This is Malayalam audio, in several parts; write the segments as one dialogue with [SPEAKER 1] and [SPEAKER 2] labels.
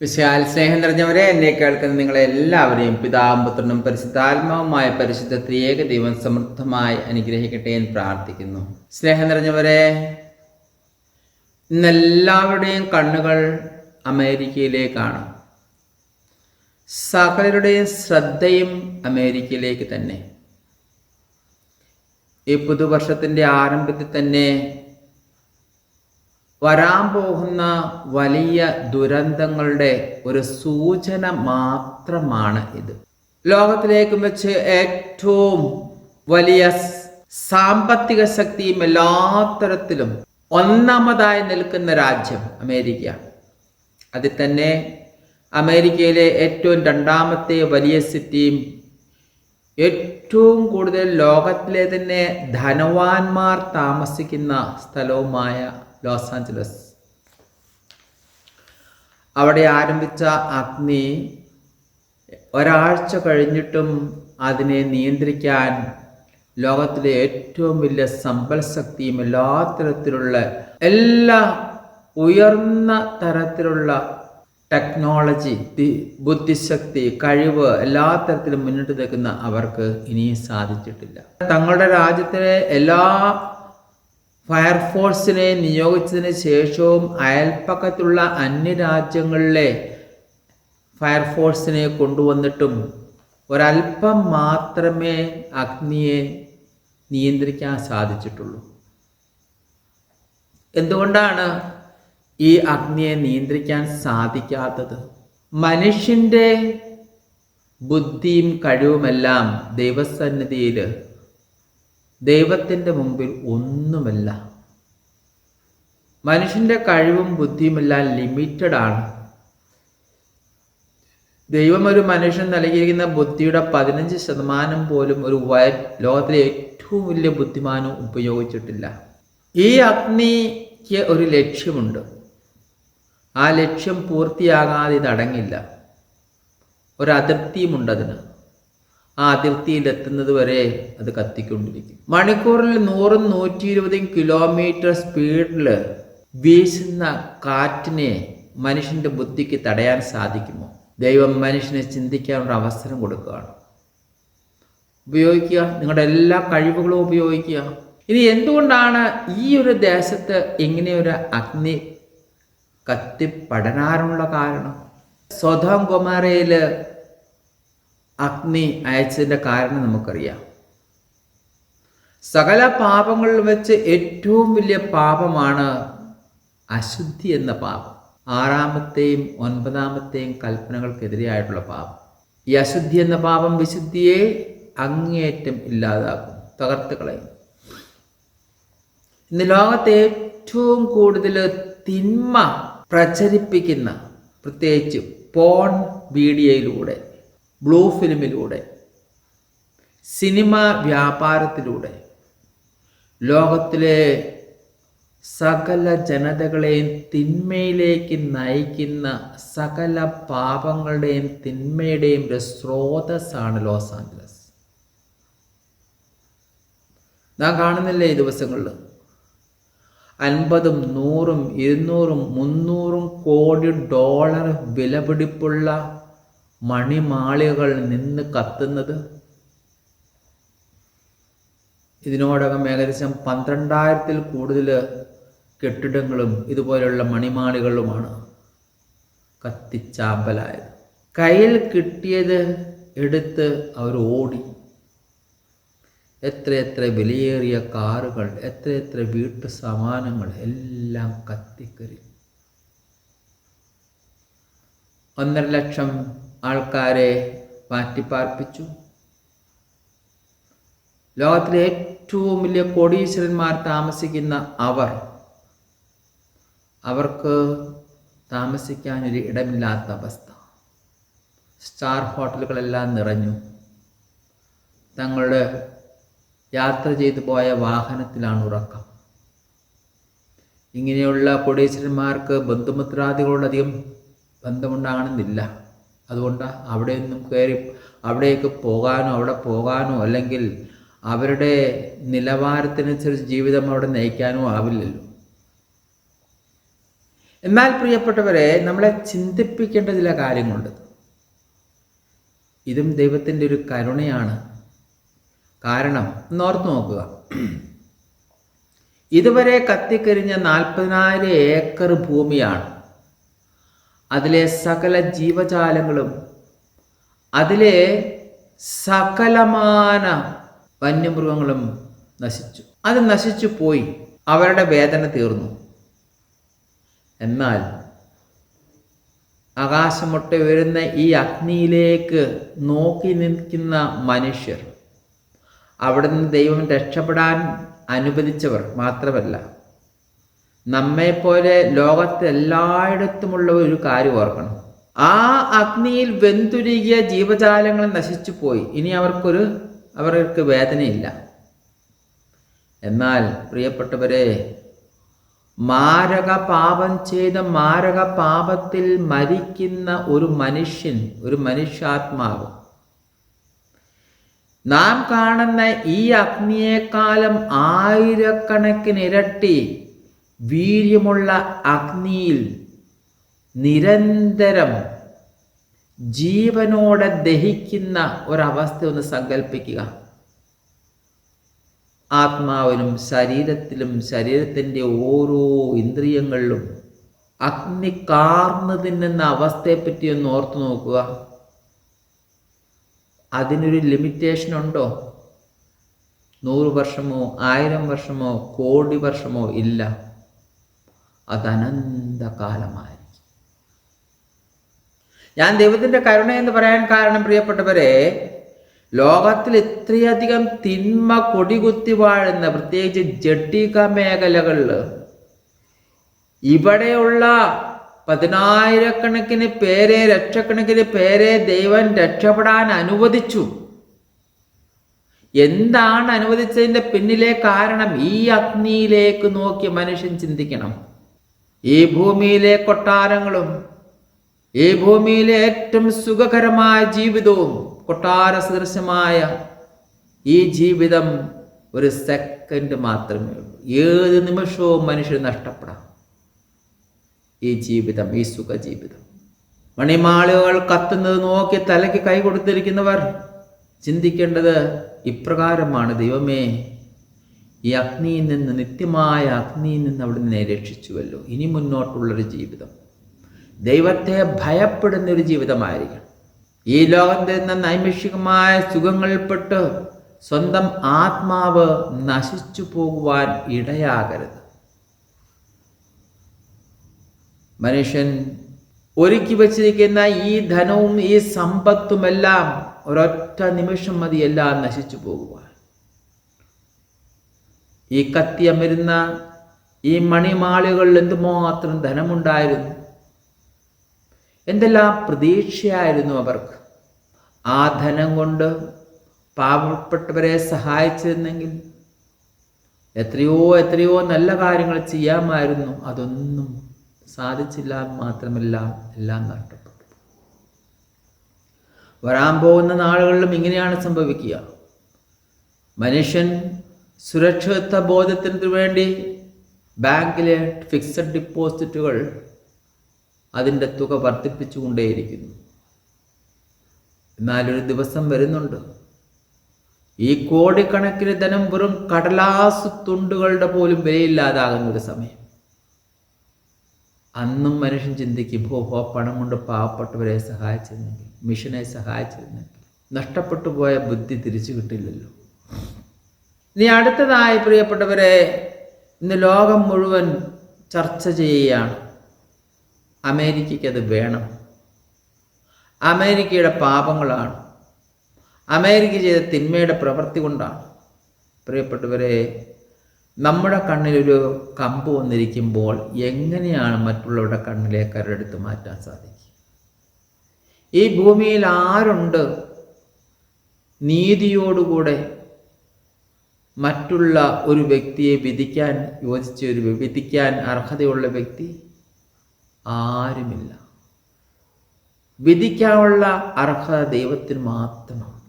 [SPEAKER 1] വിശാൽ സ്നേഹം നിറഞ്ഞവരെ എന്നെ കേൾക്കുന്ന നിങ്ങളെ എല്ലാവരെയും പിതാവും പുത്രനും പരിശുദ്ധാത്മാവുമായ പരിശുദ്ധ ത്രിയേക ദൈവം സമൃദ്ധമായി അനുഗ്രഹിക്കട്ടെ എന്ന് പ്രാർത്ഥിക്കുന്നു. സ്നേഹം നിറഞ്ഞവരെ ഇന്നെല്ലാവരുടെയും കണ്ണുകൾ അമേരിക്കയിലേക്കാണ്. സകലരുടെയും ശ്രദ്ധയും അമേരിക്കയിലേക്ക് തന്നെ. ഈ പുതുവർഷത്തിന്റെ ആരംഭത്തിൽ തന്നെ വരാൻ പോകുന്ന വലിയ ദുരന്തങ്ങളുടെ ഒരു സൂചന മാത്രമാണ് ഇത്. ലോകത്തിലേക്ക് വെച്ച് ഏറ്റവും വലിയ സാമ്പത്തിക ശക്തിയും എല്ലാ തരത്തിലും ഒന്നാമതായി നിൽക്കുന്ന രാജ്യം അമേരിക്ക. അതിൽ തന്നെ അമേരിക്കയിലെ ഏറ്റവും രണ്ടാമത്തെ വലിയ സിറ്റിയും ഏറ്റവും കൂടുതൽ ലോകത്തിലെ തന്നെ ധനവാന്മാർ താമസിക്കുന്ന സ്ഥലവുമായ ലോസ് ആഞ്ചലസ്. അവിടെ ആരംഭിച്ച അഗ്നി ഒരാഴ്ച കഴിഞ്ഞിട്ടും അതിനെ നിയന്ത്രിക്കാൻ ലോകത്തിലെ ഏറ്റവും വലിയ സമ്പൽ ശക്തിയും എല്ലാ തരത്തിലുള്ള എല്ലാ ഉയർന്ന തരത്തിലുള്ള ടെക്നോളജി ബുദ്ധിശക്തി കഴിവ് എല്ലാ തരത്തിലും മുന്നിട്ട് നിൽക്കുന്ന അവർക്ക് ഇനിയും സാധിച്ചിട്ടില്ല. തങ്ങളുടെ രാജ്യത്തിലെ എല്ലാ ഫയർഫോഴ്സിനെ നിയോഗിച്ചതിന് ശേഷവും അയൽപ്പക്കത്തുള്ള അന്യരാജ്യങ്ങളിലെ ഫയർഫോഴ്സിനെ കൊണ്ടുവന്നിട്ടും ഒരല്പം മാത്രമേ അഗ്നിയെ നിയന്ത്രിക്കാൻ സാധിച്ചിട്ടുള്ളൂ. എന്തുകൊണ്ടാണ് ഈ അഗ്നിയെ നിയന്ത്രിക്കാൻ സാധിക്കാത്തത്? മനുഷ്യന്റെ ബുദ്ധിയും കഴിവുമെല്ലാം ദൈവസന്നിധിയിൽ ദൈവത്തിന്റെ മുമ്പിൽ ഒന്നുമല്ല. മനുഷ്യന്റെ കഴിവും ബുദ്ധിയുമെല്ലാം ലിമിറ്റഡ് ആണ് ദൈവം ഒരു മനുഷ്യൻ നൽകിയിരിക്കുന്ന ബുദ്ധിയുടെ പതിനഞ്ച് ശതമാനം പോലും ഒരു വയ ലോകത്തിലെ ഏറ്റവും വലിയ ബുദ്ധിമാനും ഉപയോഗിച്ചിട്ടില്ല. ഈ അഗ്നിക്ക് ഒരു ലക്ഷ്യമുണ്ട്. ആ ലക്ഷ്യം പൂർത്തിയാകാതെ ഇതടങ്ങില്ല അടങ്ങില്ല. ഒരു അതിർത്തിയുമുണ്ട് അതിന്. ആ അതിർത്തിയിൽ എത്തുന്നത് വരെ അത് കത്തിക്കൊണ്ടിരിക്കും. മണിക്കൂറിൽ നൂറും നൂറ്റി ഇരുപതും കിലോമീറ്റർ സ്പീഡിൽ വീശുന്ന കാറ്റിനെ മനുഷ്യന്റെ ബുദ്ധിക്ക് തടയാൻ സാധിക്കുമോ? ദൈവം മനുഷ്യനെ ചിന്തിക്കാനുള്ള അവസരം കൊടുക്കുകയാണ്. ഉപയോഗിക്കുക നിങ്ങളുടെ എല്ലാ കഴിവുകളും ഉപയോഗിക്കുക. ഇനി എന്തുകൊണ്ടാണ് ഈ ഒരു ദേശത്ത് ഇങ്ങനെയൊരു അഗ്നി കത്തിപ്പടരാനുള്ള കാരണം? സ്വതം കുമാരയിൽ അഗ്നി അയച്ചതിന്റെ കാരണം നമുക്കറിയാം. സകല പാപങ്ങളിൽ വെച്ച് ഏറ്റവും വലിയ പാപമാണ് അശുദ്ധി എന്ന പാപം. ആറാമത്തെയും ഒൻപതാമത്തെയും കൽപ്പനകൾക്കെതിരെയായിട്ടുള്ള പാപം. ഈ അശുദ്ധി എന്ന പാപം വിശുദ്ധിയെ അങ്ങേയറ്റം ഇല്ലാതാക്കും തകർത്ത് കളയും. ഇന്ന് ലോകത്തെ ഏറ്റവും കൂടുതൽ തിന്മ പ്രചരിപ്പിക്കുന്ന പ്രത്യേകിച്ച് പോൺ വീഡിയോയിലൂടെ ബ്ലൂ ഫിലിമിലൂടെ സിനിമ വ്യാപാരത്തിലൂടെ ലോകത്തിലെ സകല ജനതകളെയും തിന്മയിലേക്ക് നയിക്കുന്ന സകല പാപങ്ങളുടെയും തിന്മയുടെയും ഒരു സ്രോതസ്സാണ് ലോസ് ആഞ്ചലസ്. നാം കാണുന്നില്ലേ ഈ ദിവസങ്ങളിൽ? അൻപതും നൂറും ഇരുന്നൂറും മുന്നൂറും കോടി ഡോളർ വിലപിടിപ്പുള്ള മണിമാളികകൾ നിന്ന് കത്തുന്നത്? ഇതിനോടകം ഏകദേശം പന്ത്രണ്ടായിരത്തിൽ കൂടുതൽ കെട്ടിടങ്ങളും ഇതുപോലെയുള്ള മണിമാളികളുമാണ് കത്തിച്ചാമ്പലായത്. കയ്യിൽ കിട്ടിയത് എടുത്ത് അവർ ഓടി. എത്രയെത്ര വിലയേറിയ കാറുകൾ എത്രയെത്ര വീട്ടു സാമാനങ്ങൾ എല്ലാം കത്തിക്കറി. ഒന്നര ലക്ഷം ആൾക്കാരെ മാറ്റിപ്പാർപ്പിച്ചു. ലോകത്തിലെ ഏറ്റവും വലിയ കോടീശ്വരന്മാർ താമസിക്കുന്ന അവർ അവർക്ക് താമസിക്കാൻ ഒരു ഇടമില്ലാത്ത അവസ്ഥ. സ്റ്റാർ ഹോട്ടലുകളെല്ലാം നിറഞ്ഞു. തങ്ങളുടെ യാത്ര ചെയ്തു പോയ വാഹനത്തിലാണ് ഉറക്കം. ഇങ്ങനെയുള്ള കോടീശ്വരന്മാർക്ക് ബന്ധുമിത്രാദികളോടധികം ബന്ധമുണ്ടാകണമെന്നില്ല. അതുകൊണ്ട് അവിടെയൊന്നും കയറി അവിടേക്ക് പോകാനോ അവിടെ പോകാനോ അല്ലെങ്കിൽ അവരുടെ നിലവാരത്തിനനുസരിച്ച് ജീവിതം അവിടെ നയിക്കാനോ ആവില്ലല്ലോ. എന്നാൽ പ്രിയപ്പെട്ടവരെ നമ്മളെ ചിന്തിപ്പിക്കേണ്ട ചില കാര്യങ്ങളുണ്ട്. ഇതും ദൈവത്തിന്റെ ഒരു കരുണയാണ്. കാരണം ഓർത്ത് നോക്കുക. ഇതുവരെ കത്തിക്കരിഞ്ഞ നാൽപ്പതിനായിരം ഏക്കർ ഭൂമിയാണ് അതിലെ സകല ജീവജാലങ്ങളും അതിലെ സകലമാന വന്യമൃഗങ്ങളും നശിച്ചു. അത് നശിച്ചു പോയി. അവരുടെ വേദന തീർന്നു. എന്നാൽ ആകാശമൊട്ട ഉയരുന്ന ഈ അഗ്നിയിലേക്ക് നോക്കി നിൽക്കുന്ന മനുഷ്യർ അവിടെ നിന്ന് ദൈവം രക്ഷപ്പെടാൻ അനുവദിച്ചവർ മാത്രമല്ല. നമ്മെപ്പോലെ ലോകത്തെല്ലായിടത്തുമുള്ള ഒരു കാര്യം ഓർക്കണം. ആ അഗ്നിയിൽ വെന്തുരുകിയ ജീവജാലങ്ങൾ നശിച്ചു പോയി. ഇനി അവർക്കൊരു അവർക്ക് വേദനയില്ല. എന്നാൽ പ്രിയപ്പെട്ടവരെ മാരക പാപം ചെയ്ത മാരക പാപത്തിൽ മരിക്കുന്ന ഒരു മനുഷ്യൻ ഒരു മനുഷ്യാത്മാവ്. നാം കാണുന്ന ഈ അഗ്നിയേക്കാളും ആയിരക്കണക്കിന് ഇരട്ടി വീര്യമുള്ള അഗ്നിയിൽ നിരന്തരം ജീവനോടെ ദഹിക്കുന്ന ഒരവസ്ഥ ഒന്ന് സങ്കല്പിക്കുക ആത്മാവിലും ശരീരത്തിലും ശരീരത്തിന്റെ ഓരോ ഇന്ദ്രിയങ്ങളിലും അഗ്നി കാർന്നു തിന്നുന്ന അവസ്ഥയെപ്പറ്റി ഒന്ന് ഓർത്തു നോക്കുക. അതിനൊരു ലിമിറ്റേഷൻ ഉണ്ടോ? നൂറ് വർഷമോ ആയിരം വർഷമോ കോടി വർഷമോ ഇല്ല. അത് അനന്തകാലമായിരിക്കും ഞാൻ ദൈവത്തിന്റെ കരുണ എന്ന് പറയാൻ കാരണം പ്രിയപ്പെട്ടവരെ ലോകത്തിൽ ഇത്രയധികം തിന്മ കൊടികുത്തി വാഴുന്ന പ്രത്യേകിച്ച് ജട്ടിക മേഖലകളിൽ ഇവിടെയുള്ള പതിനായിരക്കണക്കിന് പേരെ ലക്ഷക്കണക്കിന് പേരെ ദൈവം രക്ഷപ്പെടാൻ അനുവദിച്ചു. എന്താണ് അനുവദിച്ചതിന്റെ പിന്നിലെ കാരണം? ഈ അഗ്നിയിലേക്ക് നോക്കി മനുഷ്യൻ ചിന്തിക്കണം. ഈ ഭൂമിയിലെ കൊട്ടാരങ്ങളും ഈ ഭൂമിയിലെ ഏറ്റവും സുഖകരമായ ജീവിതവും കൊട്ടാര സദൃശമായ ഈ ജീവിതം ഒരു സെക്കൻഡ് മാത്രമേ ഉള്ളൂ. ഏത് നിമിഷവും മനുഷ്യർ നഷ്ടപ്പെടാം. ഈ ജീവിതം ഈ സുഖജീവിതം. മണിമാളുകൾ കത്തുന്നത് നോക്കി തലയ്ക്ക് കൈ കൊടുത്തിരിക്കുന്നവർ ചിന്തിക്കേണ്ടത് ഇപ്രകാരമാണ്. ദൈവമേ ഈ അഗ്നിയിൽ നിന്ന് നിത്യമായ അഗ്നിയിൽ നിന്ന് അവിടെ നിന്നെ രക്ഷിച്ചുവല്ലോ. ഇനി മുന്നോട്ടുള്ളൊരു ജീവിതം. ദൈവത്തെ ഭയപ്പെടുന്ന ഒരു ജീവിതമായിരിക്കണം. ഈ ലോകത്ത് നിന്ന് നൈമിഷികമായ സുഖങ്ങളിൽപ്പെട്ട് സ്വന്തം ആത്മാവ് നശിച്ചു പോകുവാൻ ഇടയാകരുത്. മനുഷ്യൻ ഒരുക്കി വച്ചിരിക്കുന്ന ഈ ധനവും ഈ സമ്പത്തുമെല്ലാം ഒരൊറ്റ നിമിഷം മതി എല്ലാം നശിച്ചു പോകുവാൻ. ഈ കത്തിയമരുന്ന ഈ മണിമാളികളിൽ എന്തുമാത്രം ധനമുണ്ടായിരുന്നു? എന്തെല്ലാം പ്രതീക്ഷയായിരുന്നു അവർക്ക്? ആ ധനം കൊണ്ട് പാവപ്പെട്ടവരെ സഹായിച്ചിരുന്നെങ്കിൽ എത്രയോ എത്രയോ നല്ല കാര്യങ്ങൾ ചെയ്യാമായിരുന്നു. അതൊന്നും സാധിച്ചില്ല മാത്രമല്ല എല്ലാം നഷ്ടപ്പെട്ടു. വരാൻ പോകുന്ന നാളുകളിലും ഇങ്ങനെയാണ് സംഭവിക്കുക. മനുഷ്യൻ സുരക്ഷിത ബോധത്തിന് വേണ്ടി ബാങ്കിലെ ഫിക്സഡ് ഡിപ്പോസിറ്റുകൾ അതിന്റെ തുക വർദ്ധിപ്പിച്ചുകൊണ്ടേയിരിക്കുന്നു. എന്നാലൊരു ദിവസം വരുന്നുണ്ട്. ഈ കോടിക്കണക്കിന് ധനം വെറും കടലാസ് തുണ്ടുകളുടെ പോലും വിലയില്ലാതാകുന്ന ഒരു സമയം. അന്നും മനുഷ്യൻ ചിന്തിക്കും ഹോ ഹോ പണം കൊണ്ട് പാവപ്പെട്ടവരെ സഹായിച്ചിരുന്നെങ്കിൽ മിഷനെ സഹായിച്ചിരുന്നെങ്കിൽ നഷ്ടപ്പെട്ടു പോയ ബുദ്ധി തിരിച്ചു കിട്ടില്ലല്ലോ. ഇനി അടുത്തതായി പ്രിയപ്പെട്ടവരെ ഇന്ന് ലോകം മുഴുവൻ ചർച്ച ചെയ്യുകയാണ്. അമേരിക്കയ്ക്ക് അത് വേണം. അമേരിക്കയുടെ പാപങ്ങളാണ്. അമേരിക്ക ചെയ്ത തിന്മയുടെ പ്രവൃത്തി കൊണ്ടാണ്. പ്രിയപ്പെട്ടവരെ നമ്മുടെ കണ്ണിലൊരു കമ്പ് വന്നിരിക്കുമ്പോൾ എങ്ങനെയാണ് മറ്റുള്ളവരുടെ കണ്ണിലെ കരടെടുത്ത് മാറ്റാൻ സാധിക്കുക? ഈ ഭൂമിയിൽ ആരുണ്ട്? നീതിയോടുകൂടെ മറ്റുള്ള ഒരു വ്യക്തിയെ വിധിക്കാൻ യോജിച്ച ഒരു വിധിക്കാൻ അർഹതയുള്ള വ്യക്തി ആരുമില്ല. വിധിക്കാനുള്ള അർഹത ദൈവത്തിന് മാത്രമാണ്.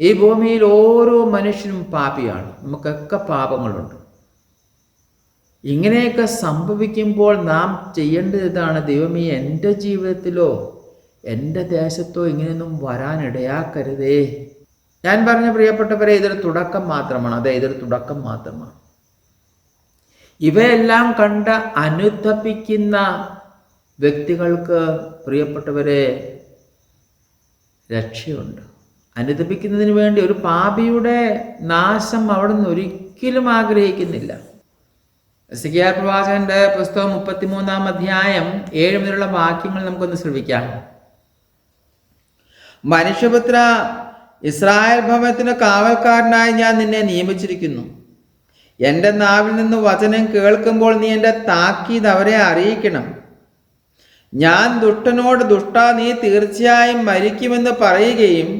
[SPEAKER 1] ഈ ഭൂമിയിൽ ഓരോ മനുഷ്യനും പാപിയാണ്. നമുക്കൊക്കെ പാപങ്ങളുണ്ട്. ഇങ്ങനെയൊക്കെ സംഭവിക്കുമ്പോൾ നാം ചെയ്യേണ്ടത് ഇതാണ്. ദൈവമേ എന്റെ ജീവിതത്തിലോ എന്റെ ദേശത്തോ ഇങ്ങനെയൊന്നും വരാനിടയാക്കരുതേ. ഞാൻ പറഞ്ഞ പ്രിയപ്പെട്ടവരെ ഇതൊരു തുടക്കം മാത്രമാണ്. അതെ ഇതൊരു തുടക്കം മാത്രമാണ്. ഇവയെല്ലാം കണ്ട് അനുതപിക്കുന്ന വ്യക്തികൾക്ക് പ്രിയപ്പെട്ടവരെ രക്ഷയുണ്ട്. അനുദപിക്കുന്നതിന് വേണ്ടി ഒരു പാപിയുടെ നാശം അവിടെ നിന്ന് ഒരിക്കലും ആഗ്രഹിക്കുന്നില്ല. സിഖിയാർ പ്രവാചകന്റെ പുസ്തകം മുപ്പത്തിമൂന്നാം അധ്യായം ഏഴ് മുതലുള്ള വാക്യങ്ങൾ നമുക്കൊന്ന് ശ്രമിക്കാം മനുഷ്യപുത്ര ഇസ്രായേൽ ഭവനത്തിന് കാവൽക്കാരനായി ഞാൻ നിന്നെ നിയമിച്ചിരിക്കുന്നു. എന്റെ നാവിൽ നിന്ന് വചനം കേൾക്കുമ്പോൾ നീ എന്റെ താക്കീത് അവരെ അറിയിക്കണം. ഞാൻ ദുഷ്ടനോട് ദുഷ്ട നീ തീർച്ചയായും മരിക്കുമെന്ന് പറയുകയും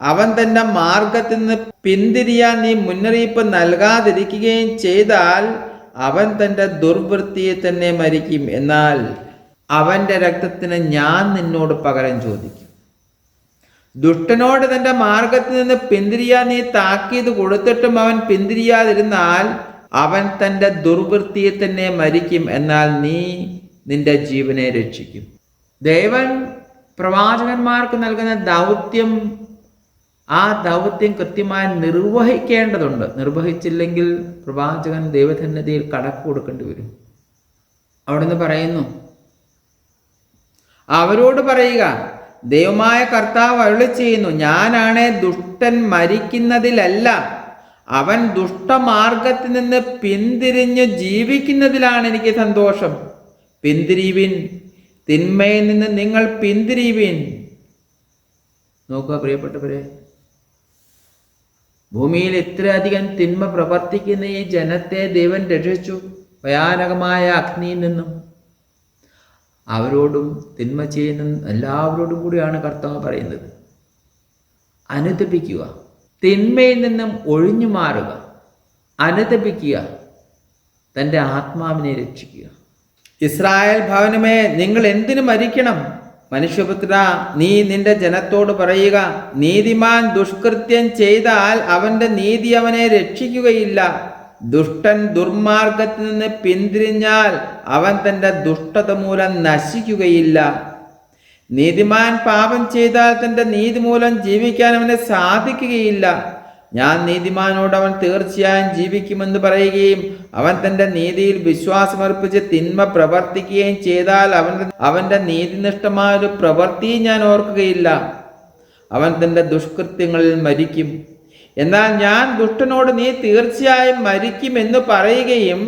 [SPEAKER 1] അവൻ തന്റെ മാർഗത്തിൽ നിന്ന് പിന്തിരിയാൻ നീ മുന്നറിയിപ്പ് നൽകാതിരിക്കുകയും ചെയ്താൽ അവൻ തന്റെ ദുർവൃത്തിയെ തന്നെ മരിക്കും. എന്നാൽ അവന്റെ രക്തത്തിന് ഞാൻ നിന്നോട് പകരം ചോദിക്കും. ദുഷ്ടനോട് തന്റെ മാർഗത്തിൽ നിന്ന് പിന്തിരിയാൻ നീ താക്കീത് കൊടുത്തിട്ടും അവൻ പിന്തിരിയാതിരുന്നാൽ അവൻ തന്റെ ദുർവൃത്തിയെ തന്നെ മരിക്കും എന്നാൽ നീ നിന്റെ ജീവനെ രക്ഷിക്കും. ദൈവൻ പ്രവാചകന്മാർക്ക് നൽകുന്ന ദൗത്യം ആ ദൗത്യം കൃത്യമായി നിർവഹിക്കേണ്ടതുണ്ട്. നിർവഹിച്ചില്ലെങ്കിൽ പ്രവാചകൻ ദൈവധന്യതയിൽ കടക്ക് കൊടുക്കേണ്ടി വരും. അവിടുന്ന് പറയുന്നു അവരോട് പറയുക ദൈവമായ കർത്താവ് അരുളി ചെയ്യുന്നു ഞാനാണ് ദുഷ്ടൻ മരിക്കുന്നതിലല്ല. അവൻ ദുഷ്ടമാർഗത്തിൽ നിന്ന് പിന്തിരിഞ്ഞ് ജീവിക്കുന്നതിലാണ് എനിക്ക് സന്തോഷം. പിന്തിരിവിൻ തിന്മയിൽ നിന്ന് നിങ്ങൾ പിന്തിരിവിൻ. നോക്കുക പ്രിയപ്പെട്ടവരെ ഭൂമിയിൽ ഇത്രയധികം തിന്മ പ്രവർത്തിക്കുന്ന ഈ ജനത്തെ ദൈവൻ രക്ഷിച്ചു. ഭയാനകമായ അഗ്നിയിൽ നിന്നും അവരോടും തിന്മ ചെയ്യുന്ന എല്ലാവരോടും കൂടിയാണ് കർത്താവ് പറയുന്നത്. അനുദപിക്കുക തിന്മയിൽ നിന്നും ഒഴിഞ്ഞു മാറുക. അനുദപിക്കുക തന്റെ ആത്മാവിനെ രക്ഷിക്കുക. ഇസ്രായേൽ ഭവനമേ നിങ്ങൾ എന്തിനു മരിക്കണം? മനുഷ്യപുത്ര നീ നിന്റെ ജനത്തോട് പറയുക നീതിമാൻ ദുഷ്കൃത്യം ചെയ്താൽ അവന്റെ നീതി അവനെ രക്ഷിക്കുകയില്ല. ദുഷ്ടൻ ദുർമാർഗത്തിൽ നിന്ന് പിന്തിരിഞ്ഞാൽ അവൻ തന്റെ ദുഷ്ടത മൂലം നശിക്കുകയില്ല. നീതിമാൻ പാപം ചെയ്താൽ തന്റെ നീതി മൂലം ജീവിക്കാൻ അവന് സാധിക്കുകയില്ല. ഞാൻ നീതിമാനോട് അവൻ തീർച്ചയായും ജീവിക്കുമെന്ന് പറയുകയും അവൻ തന്റെ നീതിയിൽ വിശ്വാസമർപ്പിച്ച് തിന്മ പ്രവർത്തിക്കുകയും ചെയ്താൽ അവന്റെ അവന്റെ നീതിനിഷ്ഠമായ ഒരു പ്രവൃത്തിയും ഞാൻ ഓർക്കുകയില്ല. അവൻ തന്റെ ദുഷ്കൃത്യങ്ങളിൽ മരിക്കും. എന്നാൽ ഞാൻ ദുഷ്ടനോട് നീ തീർച്ചയായും മരിക്കുമെന്ന് പറയുകയും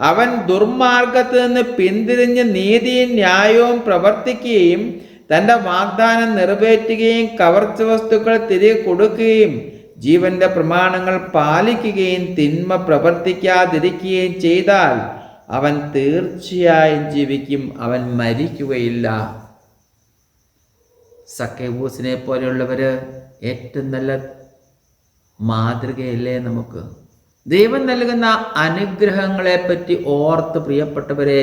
[SPEAKER 1] അവൻ ദുർമാർഗത്തു നിന്ന് പിന്തിരിഞ്ഞ് നീതിയും ന്യായവും പ്രവർത്തിക്കുകയും തന്റെ വാഗ്ദാനം നിറവേറ്റുകയും കവർച്ച വസ്തുക്കൾ തിരികെ കൊടുക്കുകയും ജീവന്റെ പ്രമാണങ്ങൾ പാലിക്കുകയും തിന്മ പ്രവർത്തിക്കാതിരിക്കുകയും ചെയ്താൽ അവൻ തീർച്ചയായും ജീവിക്കും അവൻ മരിക്കുകയില്ല. സക്കേബൂസിനെ പോലെയുള്ളവര് ഏറ്റവും നല്ല മാതൃകയല്ലേ നമുക്ക്? ദൈവം നൽകുന്ന അനുഗ്രഹങ്ങളെ പറ്റി ഓർത്ത് പ്രിയപ്പെട്ടവരെ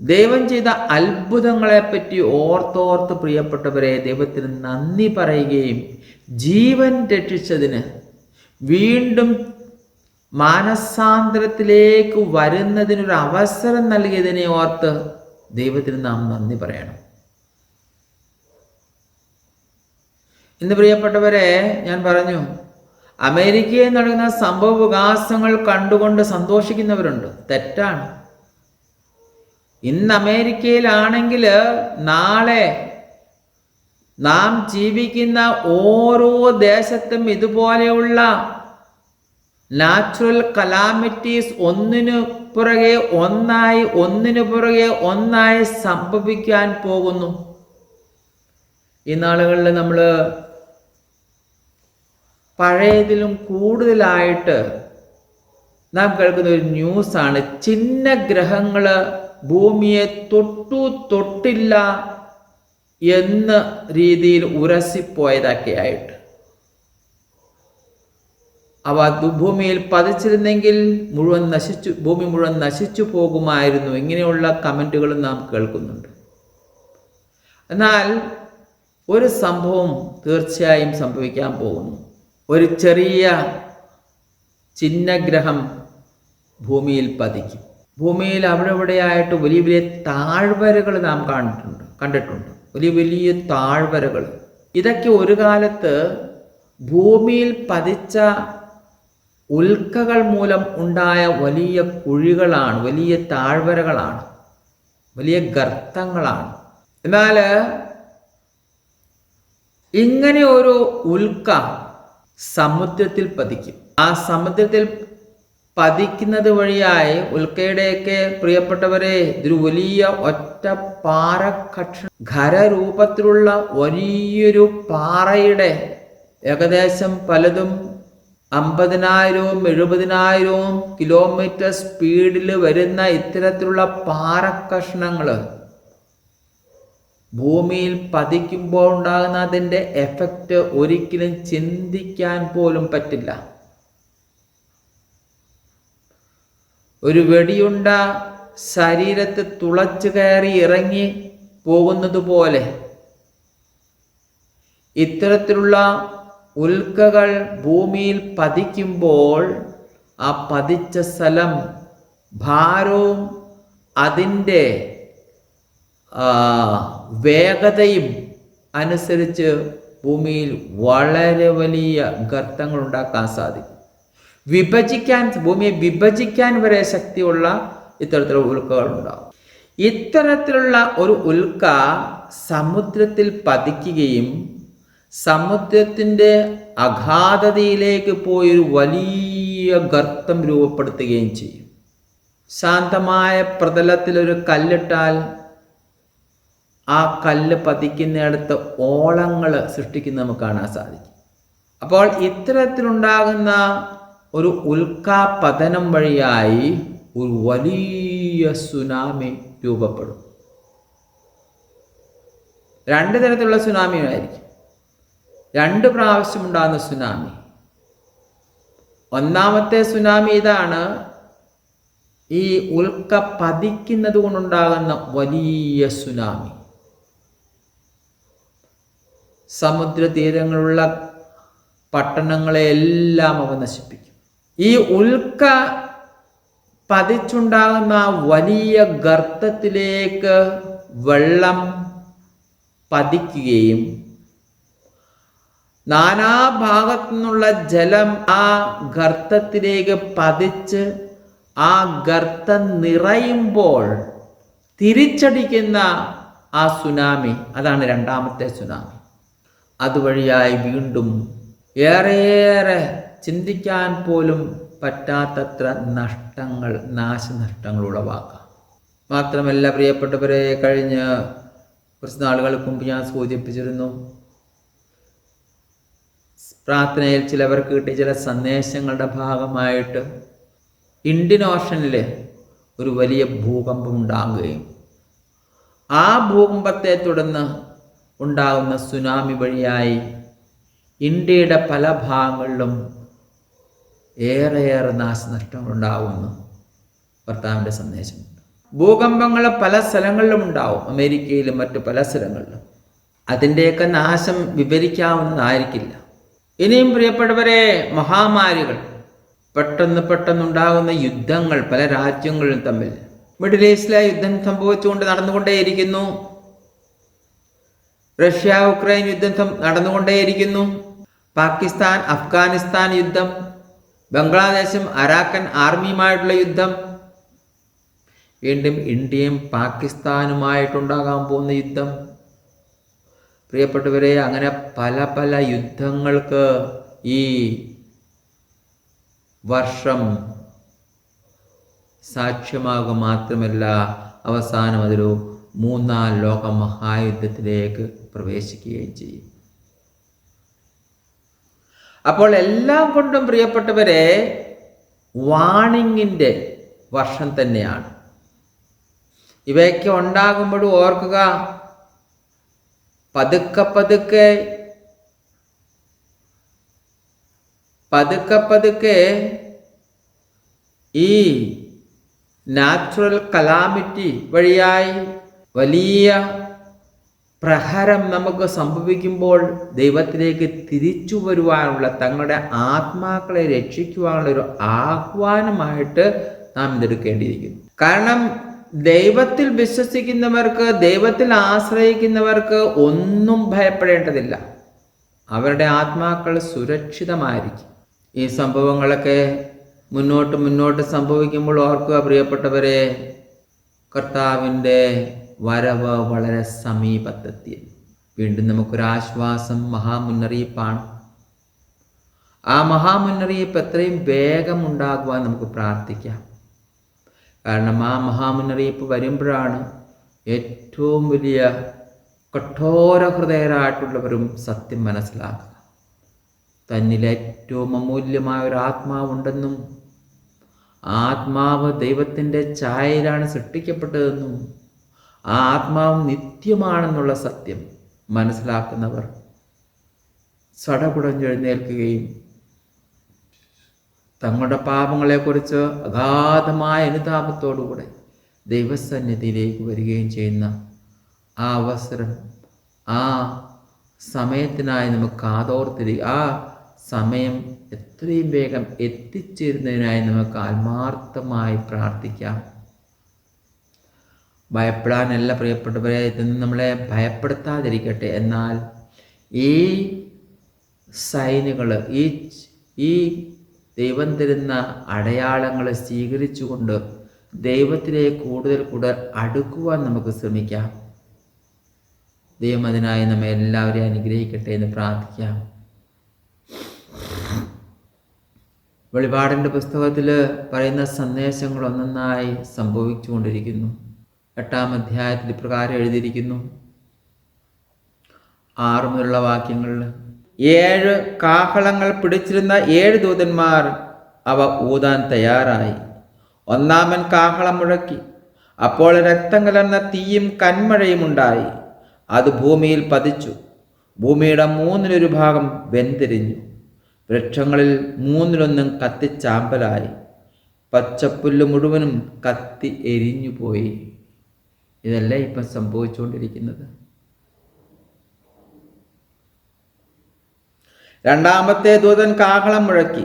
[SPEAKER 1] ദൈവം ചെയ്ത അത്ഭുതങ്ങളെ പറ്റി ഓർത്തോർത്ത് പ്രിയപ്പെട്ടവരെ ദൈവത്തിന് നന്ദി പറയുകയും ജീവൻ രക്ഷിച്ചതിന് വീണ്ടും മാനസാന്തരത്തിലേക്ക് വരുന്നതിനൊരു അവസരം നൽകിയതിനെ ഓർത്ത് ദൈവത്തിന് നാം നന്ദി പറയണം. ഇന്ന് പ്രിയപ്പെട്ടവരെ ഞാൻ പറഞ്ഞു അമേരിക്കയിൽ നടക്കുന്ന സംഭവ വികാസങ്ങൾ കണ്ടുകൊണ്ട് സന്തോഷിക്കുന്നവരുണ്ട്. തെറ്റാണ്. ഇന്ന് അമേരിക്കയിലാണെങ്കിൽ നാളെ നാം ജീവിക്കുന്ന ഓരോ ദേശത്തും ഇതുപോലെയുള്ള നാച്ചുറൽ കലാമിറ്റീസ് ഒന്നിനു പുറകെ ഒന്നായി ഒന്നിനു പുറകെ ഒന്നായി സംഭവിക്കാൻ പോകുന്നു. ഈ നാളുകളിൽ നമ്മൾ പഴയതിലും കൂടുതലായിട്ട് നാം കേൾക്കുന്ന ഒരു ന്യൂസാണ്. ചിഹ്ന ഗ്രഹങ്ങൾ ഭൂമിയെ തൊട്ടു തൊട്ടില്ല എന്ന രീതിയിൽ ഉരസിപ്പോയതൊക്കെയായിട്ട്. അവ ഭൂമിയിൽ പതിച്ചിരുന്നെങ്കിൽ മുഴുവൻ നശിച്ചു ഭൂമി മുഴുവൻ നശിച്ചു പോകുമായിരുന്നു. ഇങ്ങനെയുള്ള കമന്റുകളും നാം കേൾക്കുന്നുണ്ട്. എന്നാൽ ഒരു സംഭവം തീർച്ചയായും സംഭവിക്കാൻ പോകുന്നു. ഒരു ചെറിയ ചിഹ്നഗ്രഹം ഭൂമിയിൽ പതിക്കും. ഭൂമിയിൽ അവിടെ ഇവിടെയായിട്ട് വലിയ വലിയ താഴ്വരകൾ നാം കണ്ടിട്ടുണ്ട് കണ്ടിട്ടുണ്ട്. വലിയ വലിയ താഴ്വരകൾ. ഇതൊക്കെ ഒരു കാലത്ത് ഭൂമിയിൽ പതിച്ച ഉൽക്കകൾ മൂലം ഉണ്ടായ വലിയ കുഴികളാണ് വലിയ താഴ്വരകളാണ് വലിയ ഗർത്തങ്ങളാണ്. എന്നാൽ ഇങ്ങനെ ഒരു ഉൽക്ക സമുദ്രത്തിൽ പതിക്കും. ആ സമുദ്രത്തിൽ പതിക്കുന്നത് വഴിയായി ഉൽക്കയുടെയൊക്കെ പ്രിയപ്പെട്ടവരെ ഇതൊരു വലിയ ഒറ്റ പാറ കക്ഷ ഖരരൂപത്തിലുള്ള വലിയൊരു പാറയുടെ ഏകദേശം പലതും അമ്പതിനായിരവും എഴുപതിനായിരവും കിലോമീറ്റർ സ്പീഡിൽ വരുന്ന ഇത്തരത്തിലുള്ള പാറക്കഷ്ണങ്ങൾ ഭൂമിയിൽ പതിക്കുമ്പോൾ ഉണ്ടാകുന്ന അതിന്റെ എഫക്റ്റ് ഒരിക്കലും ചിന്തിക്കാൻ പോലും പറ്റില്ല. ഒരു വെടിയുണ്ട ശരീരത്തെ തുളച്ചു കയറി ഇറങ്ങി പോകുന്നത് പോലെ ഇത്തരത്തിലുള്ള ഉൽക്കകൾ ഭൂമിയിൽ പതിക്കുമ്പോൾ ആ പതിച്ച സ്ഥലം ഭാരവും അതിന്റെ വേഗതയും അനുസരിച്ച് ഭൂമിയിൽ വളരെ വലിയ ഗർത്തങ്ങൾ ഉണ്ടാക്കാൻ സാധിക്കും. വിഭജിക്കാൻ ഭൂമിയെ വിഭജിക്കാൻ വരെ ശക്തിയുള്ള ഇത്തരത്തിലുള്ള ഉൽക്കകൾ ഉണ്ടാകും ഇത്തരത്തിലുള്ള ഒരു ഉൽക്ക സമുദ്രത്തിൽ പതിക്കുകയും സമുദ്രത്തിന്റെ അഗാധതയിലേക്ക് പോയി ഒരു വലിയ ഗർത്തം രൂപപ്പെടുത്തുകയും ചെയ്യും. ശാന്തമായ പ്രതലത്തിൽ ഒരു കല്ലിട്ടാൽ ആ കല്ല് പതിക്കുന്നിടത്ത് ഓളങ്ങൾ സൃഷ്ടിക്കുന്ന നമുക്ക് കാണാൻ സാധിക്കും. അപ്പോൾ ഇത്തരത്തിലുണ്ടാകുന്ന ഒരു ഉൽക്കാപതനം വഴിയായി ഒരു വലിയ സുനാമി രൂപപ്പെടും. രണ്ട് തരത്തിലുള്ള സുനാമിയായിരിക്കും രണ്ട് പ്രാവശ്യം ഉണ്ടാകുന്ന സുനാമി. ഒന്നാമത്തെ സുനാമി ഇതാണ് ഈ ഉൽക്ക പതിക്കുന്നത് കൊണ്ടുണ്ടാകുന്ന വലിയ സുനാമി. സമുദ്ര തീരങ്ങളുള്ള പട്ടണങ്ങളെ എല്ലാം അവ നശിപ്പിക്കും. ഈ ഉൽക്ക പതിച്ചുണ്ടാകുന്ന വലിയ ഗർത്തത്തിലേക്ക് വെള്ളം പതിക്കുകയും നാനാഭാഗത്തു നിന്നുള്ള ജലം ആ ഗർത്തത്തിലേക്ക് പതിച്ച് ആ ഗർത്തം നിറയുമ്പോൾ തിരിച്ചടിക്കുന്ന ആ സുനാമി അതാണ് രണ്ടാമത്തെ സുനാമി. അതുവഴിയായി വീണ്ടും ഏറെയേറെ ചിന്തിക്കാൻ പോലും പറ്റാത്തത്ര നഷ്ടങ്ങൾ നാശനഷ്ടങ്ങൾ ഉളവാക്കാം. മാത്രമല്ല പ്രിയപ്പെട്ടവരെ കഴിഞ്ഞ കുറച്ച് നാളുകൾക്ക് മുമ്പ് ഞാൻ സൂചിപ്പിച്ചിരുന്നു പ്രാർത്ഥനയിൽ ചിലവർക്ക് കിട്ടിയ ചില സന്ദേശങ്ങളുടെ ഭാഗമായിട്ട് ഇന്ത്യൻ ഓഷനിൽ ഒരു വലിയ ഭൂകമ്പം ഉണ്ടാകുകയും ആ ഭൂകമ്പത്തെ തുടർന്ന് ഉണ്ടാകുന്ന സുനാമി വഴിയായി ഇന്ത്യയുടെ പല ഭാഗങ്ങളിലും ഏറെയേറെ നാശനഷ്ടങ്ങൾ ഉണ്ടാകുമെന്ന് ഭർത്താവിന്റെ സന്ദേശമുണ്ട് ഭൂകമ്പങ്ങൾ പല സ്ഥലങ്ങളിലും ഉണ്ടാവും. അമേരിക്കയിലും മറ്റു പല സ്ഥലങ്ങളിലും. അതിന്റെയൊക്കെ നാശം വിവരിക്കാവുന്നതായിരിക്കില്ല. ഇനിയും പ്രിയപ്പെട്ടവരെ മഹാമാരികൾ പെട്ടെന്ന് പെട്ടെന്നുണ്ടാകുന്ന യുദ്ധങ്ങൾ പല രാജ്യങ്ങളും തമ്മിൽ മിഡിൽ ഈസ്റ്റിലെ യുദ്ധം സംഭവിച്ചുകൊണ്ട് നടന്നുകൊണ്ടേയിരിക്കുന്നു. റഷ്യ ഉക്രൈൻ യുദ്ധം നടന്നുകൊണ്ടേയിരിക്കുന്നു. പാകിസ്ഥാൻ അഫ്ഗാനിസ്ഥാൻ യുദ്ധം. ബംഗ്ലാദേശും അരാക്കൻ ആർമിയുമായിട്ടുള്ള യുദ്ധം. വീണ്ടും ഇന്ത്യയും പാകിസ്ഥാനുമായിട്ടുണ്ടാകാൻ പോകുന്ന യുദ്ധം. പ്രിയപ്പെട്ടവരെ അങ്ങനെ പല പല യുദ്ധങ്ങൾക്ക് ഈ വർഷം സാക്ഷ്യമാകുക മാത്രമല്ല അവസാനം അതൊരു മൂന്നാം ലോക മഹായുദ്ധത്തിലേക്ക് പ്രവേശിക്കുകയും ചെയ്യും. അപ്പോൾ എല്ലാം കൊണ്ടും പ്രിയപ്പെട്ടവരെ വാണിങ്ങിന്റെ വർഷം തന്നെയാണ്. ഇവയൊക്കെ ഉണ്ടാകുമ്പോഴും ഓർക്കുക പതുക്കെ പതുക്കെ പതുക്കെ പതുക്കെ ഈ നാച്ചുറൽ കലാമിറ്റി വഴിയായി വലിയ പ്രഹരം നമുക്ക് സംഭവിക്കുമ്പോൾ ദൈവത്തിലേക്ക് തിരിച്ചു വരുവാനുള്ള തങ്ങളുടെ ആത്മാക്കളെ രക്ഷിക്കുവാനുള്ള ഒരു ആഹ്വാനമായിട്ട് നാം ഇതെടുക്കേണ്ടിയിരിക്കുന്നു. കാരണം ദൈവത്തിൽ വിശ്വസിക്കുന്നവർക്ക് ദൈവത്തിൽ ആശ്രയിക്കുന്നവർക്ക് ഒന്നും ഭയപ്പെടേണ്ടതില്ല. അവരുടെ ആത്മാക്കൾ സുരക്ഷിതമായിരിക്കും. ഈ സംഭവങ്ങളൊക്കെ മുന്നോട്ട് മുന്നോട്ട് സംഭവിക്കുമ്പോൾ ഓർക്കുക പ്രിയപ്പെട്ടവരെ കർത്താവിന്റെ വരവ് വളരെ സമീപത്തെത്തി വീണ്ടും നമുക്കൊരാശ്വാസം മഹാമുന്നറിയിപ്പാണ്. ആ മഹാമുന്നറിയിപ്പ് എത്രയും വേഗം ഉണ്ടാകുവാൻ നമുക്ക് പ്രാർത്ഥിക്കാം. കാരണം ആ മഹാമുന്നറിയിപ്പ് വരുമ്പോഴാണ് ഏറ്റവും വലിയ കഠോര ഹൃദയരായിട്ടുള്ളവരും സത്യം മനസ്സിലാക്കുക. തന്നിൽ ഏറ്റവും അമൂല്യമായ ഒരു ആത്മാവുണ്ടെന്നും ആത്മാവ് ദൈവത്തിന്റെ ഛായയിലാണ് സൃഷ്ടിക്കപ്പെട്ടതെന്നും ആ ആത്മാവ് നിത്യമാണെന്നുള്ള സത്യം മനസ്സിലാക്കുന്നവർ സടകുടഞ്ഞെഴുന്നേൽക്കുകയും തങ്ങളുടെ പാപങ്ങളെക്കുറിച്ച് അഗാധമായ അനുതാപത്തോടുകൂടെ ദൈവസന്നിധിയിലേക്ക് വരികയും ചെയ്യുന്ന ആ അവസരം ആ സമയത്തിനായി നമുക്ക് കാതോർത്തിരി ആ സമയം എത്രയും വേഗം എത്തിച്ചേരുന്നതിനായി നമുക്ക് ആത്മാർത്ഥമായി പ്രാർത്ഥിക്കാം. ഭയപ്പെടാനല്ല പ്രിയപ്പെട്ടവരെ ഇതൊന്നും നമ്മളെ ഭയപ്പെടുത്താതിരിക്കട്ടെ. എന്നാൽ ഈ സൈനുകൾ ഈ ഈ ദൈവം തരുന്ന അടയാളങ്ങൾ സ്വീകരിച്ചുകൊണ്ട് ദൈവത്തിലേക്ക് കൂടുതൽ കൂടുതൽ അടുക്കുവാൻ നമുക്ക് ശ്രമിക്കാം. ദൈവം അതിനായി നമ്മെ എല്ലാവരെയും അനുഗ്രഹിക്കട്ടെ എന്ന് പ്രാർത്ഥിക്കാം. വെളിപാടിന്റെ പുസ്തകത്തിൽ പറയുന്ന സന്ദേശങ്ങൾ ഒന്നൊന്നായി സംഭവിച്ചുകൊണ്ടിരിക്കുന്നു. എട്ടാം അധ്യായത്തിൽ ഇപ്രകാരം എഴുതിയിരിക്കുന്നു. ആറ് മുതലുള്ള വാക്യങ്ങളിൽ ഏഴ് കാഹളങ്ങൾ പിടിച്ചിരുന്ന ഏഴ് ദൂതന്മാർ അവ ഊതാൻ തയ്യാറായി. ഒന്നാമൻ കാഹളം മുഴക്കി. അപ്പോൾ രക്തം കലർന്ന തീയും കന്മഴയും ഉണ്ടായി. അത് ഭൂമിയിൽ പതിച്ചു. ഭൂമിയുടെ മൂന്നിലൊരു ഭാഗം വെന്തിരിഞ്ഞു. വൃക്ഷങ്ങളിൽ മൂന്നിലൊന്നും കത്തിച്ചാമ്പലായി. പച്ചപ്പുല്ല് മുഴുവനും കത്തി എരിഞ്ഞുപോയി. ഇതല്ല ഇപ്പം സംഭവിച്ചുകൊണ്ടിരിക്കുന്നത്. രണ്ടാമത്തെ ദൂതൻ കാഹളം മുഴക്കി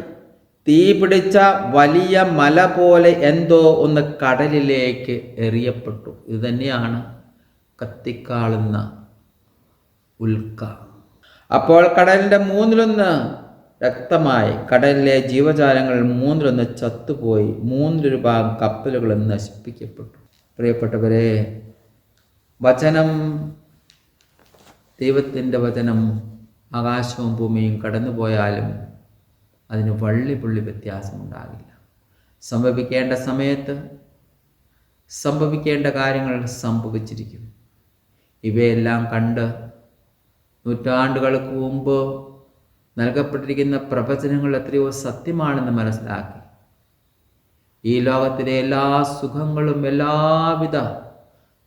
[SPEAKER 1] തീ പിടിച്ച വലിയ മല പോലെ എന്തോ ഒന്ന് കടലിലേക്ക് എറിയപ്പെട്ടു. ഇത് തന്നെയാണ് കത്തിക്കാളുന്ന ഉൽക്ക. അപ്പോൾ കടലിന്റെ മൂന്നിലൊന്ന് രക്തമായി കടലിലെ ജീവജാലങ്ങൾ മൂന്നിലൊന്ന് ചത്തുപോയി മൂന്നിലൊരു ഭാഗം കപ്പലുകൾ നശിപ്പിക്കപ്പെട്ടു. പ്രിയപ്പെട്ടവരെ വചനം ദൈവത്തിന്റെ വചനം ആകാശവും ഭൂമിയും കടന്നുപോയാലും അതിന് വള്ളി പുള്ളി വ്യത്യാസമുണ്ടാകില്ല. സംഭവിക്കേണ്ട സമയത്ത് സംഭവിക്കേണ്ട കാര്യങ്ങൾ സംഭവിച്ചിരിക്കും. ഇവയെല്ലാം കണ്ട് നൂറ്റാണ്ടുകൾക്ക് മുമ്പ് നൽകപ്പെട്ടിരിക്കുന്ന പ്രവചനങ്ങൾ എത്രയോ സത്യമാണെന്ന് മനസ്സിലാക്കി ഈ ലോകത്തിലെ എല്ലാ സുഖങ്ങളും എല്ലാവിധ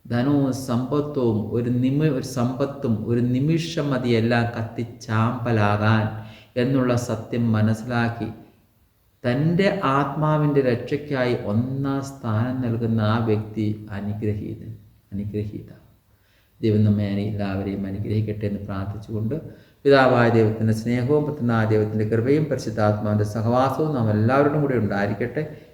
[SPEAKER 1] ധനവും സമ്പത്തും ഒരു നിമി ഒരു സമ്പത്തും ഒരു നിമിഷം മതി എല്ലാം കത്തിച്ചാമ്പലാകാൻ എന്നുള്ള സത്യം മനസ്സിലാക്കി തന്റെ ആത്മാവിന്റെ രക്ഷയ്ക്കായി ഒന്നാം സ്ഥാനം നൽകുന്ന ആ വ്യക്തി അനുഗ്രഹീതൻ അനുഗ്രഹീത. ദൈവം നമ്മെ എല്ലാവരെയും അനുഗ്രഹിക്കട്ടെ എന്ന് പ്രാർത്ഥിച്ചുകൊണ്ട് പിതാവായ ദൈവത്തിന്റെ സ്നേഹവും പറ്റുന്ന ദൈവത്തിന്റെ കൃപയും പരിശുദ്ധാത്മാവിന്റെ സഹവാസവും നാം എല്ലാവരുടെയും കൂടെ ഉണ്ടായിരിക്കട്ടെ.